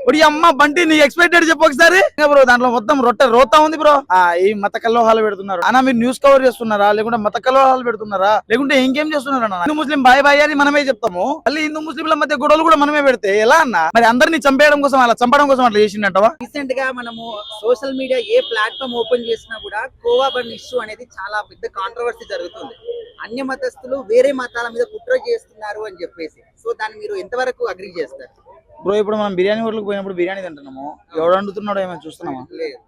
ఇప్పుడు ఈ అమ్మ బంటి నీ ఎక్స్పెక్టెడ్ చెప్పు ఒకసారి. బ్రో దాంట్లో మొత్తం రొట్టె రోతా ఉంది బ్రో ఆ ఈ మత కల్లోహాలు పెడుతున్నారు. అన్న మీరు న్యూస్ కవర్ చేస్తున్నారా? లేకుంటే మత కల్లోహాలు పెడుతున్నారా? లేకుంటే ఇంకేం చేస్తున్నారు అన్న హిందూ ముస్లిం బాయ్ బాయ్ అని మనమే చెప్తాము. మళ్ళీ హిందూ ముస్లింల మధ్య గొడవలు కూడా మనమే పెడితే ఎలా అన్న? మరి అందరినీ చంపేయడం కోసం అలా చంపడం కోసం అట్లా చేసిండంటవా? రీసెంట్గా మనము సోషల్ మీడియా ఏ ప్లాట్ఫామ్ ఓపెన్ చేసినా కూడా కోవా బన్ ఇష్యూ అనేది చాలా పెద్ద కాంట్రవర్సీ జరుగుతుంది. అన్య మతస్థులు వేరే మతాల మీద కుట్ర చేస్తున్నారు అని చెప్పేసి. సో దాన్ని మీరు ఎంతవరకు అగ్రి చేస్తారు? బ్రో ఇప్పుడు మనం బిర్యానీ హోటల్కి పోయినప్పుడు బిర్యానీ తింటున్నాము. ఎవడు వండుతున్నాడో ఏమైనా చూస్తున్నామా? లేదు?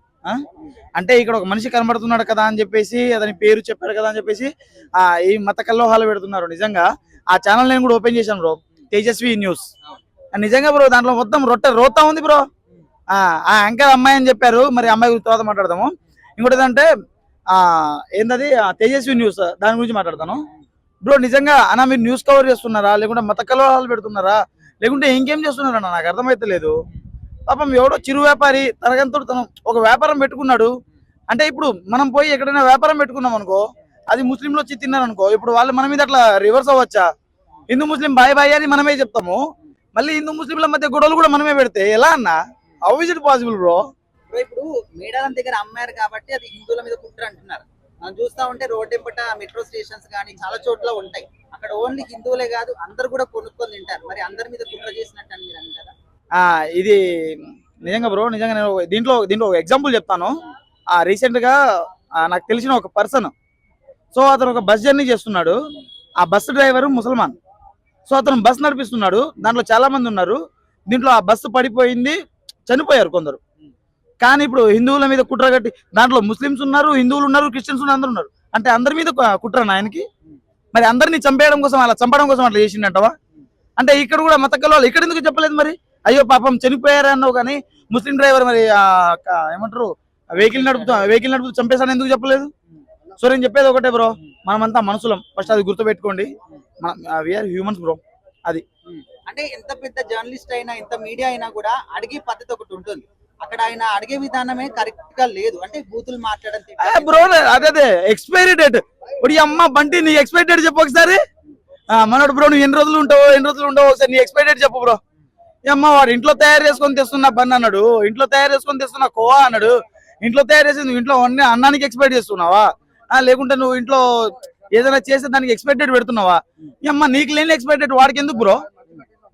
అంటే ఇక్కడ ఒక మనిషి కనబడుతున్నాడు కదా అని చెప్పేసి అతని పేరు చెప్పారు కదా అని చెప్పేసి ఆ ఈ మత కల్లోహాలు పెడుతున్నారు. నిజంగా ఆ ఛానల్ నేను కూడా ఓపెన్ చేశాను బ్రో తేజస్వి న్యూస్ నిజంగా బ్రో దాంట్లో మొత్తం రొట్టె రోతా ఉంది బ్రో ఆ ఆ యాంకర్ అమ్మాయి అని చెప్పారు. మరి అమ్మాయి గురించి తర్వాత మాట్లాడదాము. ఇంకోటి ఏంటంటే ఏంటది ఆ తేజస్వి న్యూస్ దాని గురించి మాట్లాడతాను. బ్రో నిజంగా అన్న మీరు న్యూస్ కవర్ చేస్తున్నారా? లేకుంటే మత కలవరాలు పెడుతున్నారా? లేకుంటే ఇంకేం చేస్తున్నారన్న నాకు అర్థమైతలేదు పాపం ఎవడో చిరు వ్యాపారి తనకంతో తను ఒక వ్యాపారం పెట్టుకున్నాడు. అంటే ఇప్పుడు మనం పోయి ఎక్కడైనా వ్యాపారం పెట్టుకున్నాం అనుకో అది ముస్లింలు వచ్చి తిన్నారు అనుకో ఇప్పుడు వాళ్ళు మన మీద అట్లా రివర్స్ అవ్వచ్చా? హిందూ ముస్లిం బాయ్ బాయ్ అని మనమే చెప్తాము. మళ్ళీ హిందూ ముస్లింల మధ్య గొడవలు కూడా మనమే పెడితే ఎలా అన్న? How is it possible bro, ఇప్పుడు మేడారం దగ్గర అమ్మారు కాబట్టి అది హిందువుల మీద కుట్ర అంటున్నారు. మనం చూస్తా ఉంటే రోడ్ ఎంపట మెట్రో స్టేషన్స్ కానీ చాలా చోట్ల ఉంటాయి. అక్కడ ఓన్లీ హిందువులే కాదు అందరు కూడా కొనుక్కొని తింటారు. మరి అందరి మీద కుట్ర చేసినట్టు అని మీరు కదా ఆ ఇది నిజంగా బ్రో నిజంగా నేను దీంట్లో దీంట్లో ఒక ఎగ్జాంపుల్ చెప్తాను. ఆ రీసెంట్గా నాకు తెలిసిన ఒక పర్సన్ సో అతను ఒక బస్ జర్నీ చేస్తున్నాడు. ఆ బస్ డ్రైవర్ ముసల్మాన్. సో అతను బస్ నడిపిస్తున్నాడు. దాంట్లో చాలా మంది ఉన్నారు. దీంట్లో ఆ బస్సు పడిపోయింది చనిపోయారు కొందరు. కానీ ఇప్పుడు హిందువుల మీద కుట్ర కట్టి దాంట్లో ముస్లిమ్స్ ఉన్నారు హిందువులు ఉన్నారు క్రిస్టియన్స్ ఉన్నారు అందరు ఉన్నారు. అంటే అందరి మీద కుట్ర ఆయనకి? మరి అందరినీ చంపేయడం కోసం అలా చంపడం కోసం అట్లా చేసిండంటవా? అంటే ఇక్కడ కూడా మత కలవాళ్ళు ఇక్కడ ఎందుకు చెప్పలేదు మరి? అయ్యో పాపం చనిపోయారు అన్నావు కానీ ముస్లిం డ్రైవర్ మరి ఏమంటారు? వెహికల్ నడుపుతూ వెహికల్ నడుపుతూ చంపేశాను ఎందుకు చెప్పలేదు? సో నేను చెప్పేది ఒకటే బ్రో. మనమంతా మనుషులం ఫస్ట్ అది గుర్తుపెట్టుకోండి. We are humans bro. అది. అంటే ఎంత పెద్ద జర్నలిస్ట్ అయినా ఎంత మీడియా అయినా కూడా అడిగే పద్ధతి ఒకటి ఉంటుంది. అక్కడ ఆయన అడిగే విధానమే కరెక్ట్గా లేదు. అంటే బూతులు మాట్లాడడం బ్రో అదే అదే ఎక్స్పైరీ డేట్ ఇప్పుడు ఈ అమ్మ బంటి నీ ఎక్స్పైరీ డేట్ చెప్పు ఒకసారి. మనోడు బ్రో నువ్వు ఎన్ని రోజులు ఉంటావు ఎన్ని రోజులు ఉండవు ఒకసారి నీ ఎక్స్పైరీ డేట్ చెప్పు బ్రో. ఈ అమ్మ వాడు ఇంట్లో తయారు చేసుకొని తెస్తున్నా బన్ అన్నాడు. ఇంట్లో తయారు చేసుకొని తెస్తున్నా కోవా అన్నాడు. ఇంట్లో తయారు చేసి నువ్వు ఇంట్లో అన్ని అన్నానికి ఎక్స్పెక్ట్ చేస్తున్నావా? లేకుంటే నువ్వు ఇంట్లో ఏదైనా చేస్తే దానికి ఎక్స్పెక్టెడ్ పెడుతున్నావా? అమ్మ నీకు లేని ఎక్స్పెక్టెడ్ వాడికి ఎందుకు బ్రో?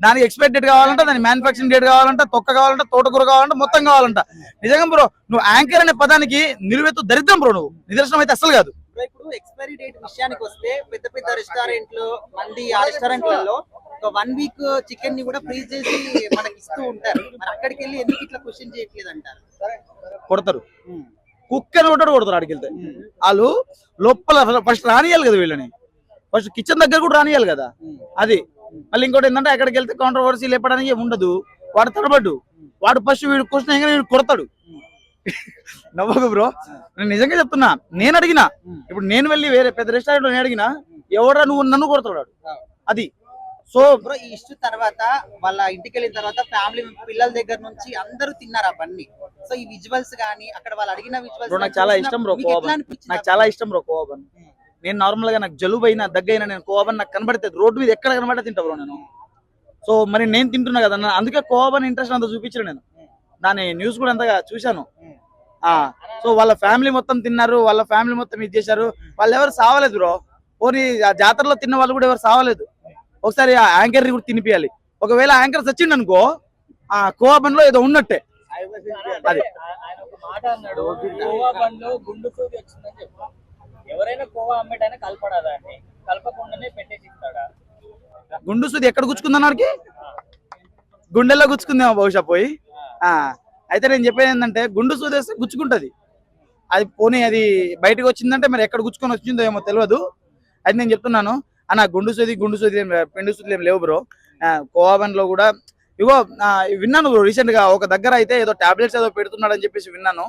దానికి ఎక్స్పెక్టెడ్ కావాలంటే దాని మ్యానుఫాక్చరింగ్ డేట్ కావాలంటే తొక్క కావాలంటే తోటకూర కావాలంటే మొత్తం కావాలంట. నిజంగా బ్రో నువ్వు యాంకర్ అనే పదానికి నిలువెత్తు దరిద్రం బ్రో నువ్వు. నిదర్శనం అయితే అసలు కాదు. ఇప్పుడు ఎక్స్పైరీ డేట్ విషయానికి వస్తే పెద్ద పెద్ద రెస్టారెంట్లు మంది ఆ రెస్టారెంట్లలో ఒక వన్ వీక్ చికెన్ని కూడా ఫ్రీజ్ చేసి మనకి ఇస్తూ ఉంటారు. మరి అక్కడికి వెళ్ళి ఎందుకు ఇట్లా క్వశ్చన్ చేయట్లేదు అంటారు? కొడతారు. కుక్కని కొట్టాడు కొడతారు ఆడికి వెళ్తే వాళ్ళు లోపల ఫస్ట్ రానియాలి కదా వీళ్ళని. ఫస్ట్ కిచెన్ దగ్గర కూడా రానియాలి కదా. అది. మళ్ళీ ఇంకోటి ఏంటంటే అక్కడికి వెళ్తే కాంట్రవర్సీ లేపడానికి ఉండదు. వాడు తడబడ్డు. వాడు ఫస్ట్ వీడు క్వశ్చన్ ఇంకా వీడు కొడతాడు. నవ్వకు బ్రో నేను నిజంగా చెప్తున్నా నేను అడిగినా ఇప్పుడు నేను వెళ్ళి వేరే పెద్ద రెస్టారెంట్ నేను అడిగినా ఎవడా నువ్వు నన్ను కొడతాడు. అది. సో బ్రో ఈ ఇష్యూ తర్వాత వాళ్ళ ఇంటికి వెళ్ళిన తర్వాత ఫ్యామిలీ పిల్లల దగ్గర నుంచి అందరూ తిన్నారు అవన్నీ సో ఈ విజువల్స్ గానీ అక్కడ వాళ్ళు అడిగిన బ్రో నాకు చాలా ఇష్టం బ్రో నాకు చాలా ఇష్టం బ్రో కోవబన్ నేను నార్మల్గా నాకు జలుబు అయినా దగ్గైనా నేను కోవబన్ నాకు కనబడితే రోడ్డు మీద ఎక్కడ కనబడితే తింటా బ్రో నేను. సో మరి నేను తింటున్నా కదా అందుకే కోవబన్ ఇంట్రెస్ట్ అంత చూపించను నేను. దాని న్యూస్ కూడా అంతగా చూశాను. ఆ సో వాళ్ళ ఫ్యామిలీ మొత్తం తిన్నారు వాళ్ళ ఫ్యామిలీ మొత్తం ఇది చేశారు. వాళ్ళు ఎవరు సావలేదు బ్రో పోనీ ఆ జాతరలో తిన్న వాళ్ళు కూడా ఎవరు సావలేదు. ఒకసారి ఆ యాంకర్ కూడా తినిపియాలి. ఒకవేళ యాంకర్ చచ్చిండు అనుకో ఆ కోవబన్లో ఏదో ఉన్నట్టే. అది. ఆయన ఒక మాట అన్నాడు కోవా అమ్మేటైనా కలపడా దాన్ని కలపకుండానే పెట్టేసి ఇస్తాడా? గుండు సూది ఎక్కడ గుచ్చుకుందన్నాడికి గుండెల్లో గుచ్చుకుందేమో బహుశా పోయి. ఆ. అయితే నేను చెప్పేది ఏంటంటే గుండు సూది వేస్తే గుచ్చుకుంటది. అది పోనీ అది బయటకు వచ్చిందంటే మరి ఎక్కడ గుచ్చుకొని వచ్చిందో ఏమో తెలియదు అది నేను చెప్తున్నాను. అన్న గుండు సూది గుండు సూది ఏం పెండు సూది ఏం లేవు బ్రో. కోవన్లో కూడా ఇగో విన్నాను బ్రో రీసెంట్గా ఒక దగ్గర అయితే ఏదో టాబ్లెట్స్ ఏదో పెడుతున్నాడు అని చెప్పేసి విన్నాను.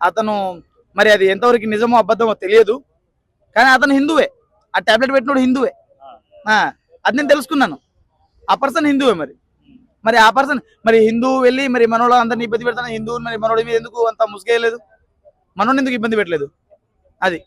అతను మరి అది ఎంతవరకు నిజమో అబద్ధమో తెలియదు. కానీ అతను హిందువే. ఆ టాబ్లెట్ పెట్టినోడు హిందువే. అది నేను తెలుసుకున్నాను. ఆ పర్సన్ హిందువే మరి. మరి ఆ పర్సన్ మరి హిందూ వెళ్ళి మరి మనోడు అందరిని ఇబ్బంది పెడతాను హిందువు మరి మనోడి మీద ఎందుకు అంత ముసుగేయలేదు? మనోడిని ఎందుకు ఇబ్బంది పెట్టలేదు? అది.